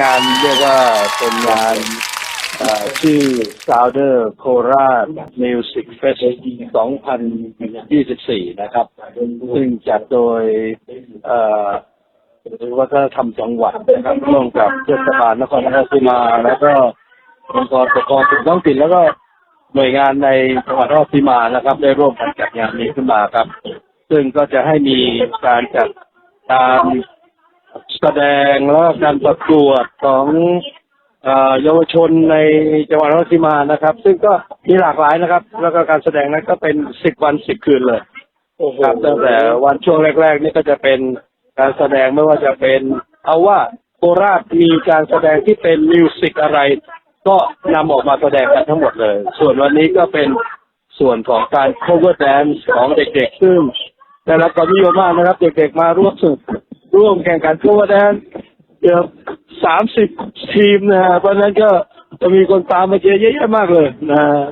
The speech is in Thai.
งานเรียกว่าเป็นงานเอ่อชื่อ Sounder Korat Music Fest 2024 นะครับ ซึ่งจัดโดยเอ่อวัฒนธรรมจังหวัดนะครับร่วมกับเทศบาลนครราชสีมา แล้วก็องค์กรปกครองส่วนท้องถิ่นแล้วก็หน่วยงานในจังหวัดราชสีมานะครับ ได้ร่วมกันจัดงานนี้ขึ้นมาครับ ซึ่งก็จะให้มีการจัดตาม แสดงแล้วก็การประกวดของเอ่อเยาวชนในจังหวัดนครราชสีมานะครับ ซึ่งก็มีหลากหลายนะครับ แล้วก็การแสดงนั้นก็เป็นสิบวันสิบคืนเลยครับตั้งแต่วันช่วงแรก ๆ นี่ก็จะเป็นการแสดงไม่ว่าจะเป็น เอาว่าโคราชมีการแสดงที่เป็นมิวสิกอะไร ก็นำออกมาแสดงกันทั้งหมดเลย ส่วนวันนี้ก็เป็นส่วนของการ cover dance ของเด็กๆ ซึ่งได้รับความนิยมมากนะครับ เด็กๆมาร่วมสุด ร่วมแข่งขัน cover dance เกือบสามสิบทีมนะฮะเพราะฉะนั้นก็จะมีคนตามมาเชียร์เยอะแยะมากเลยนะฮะ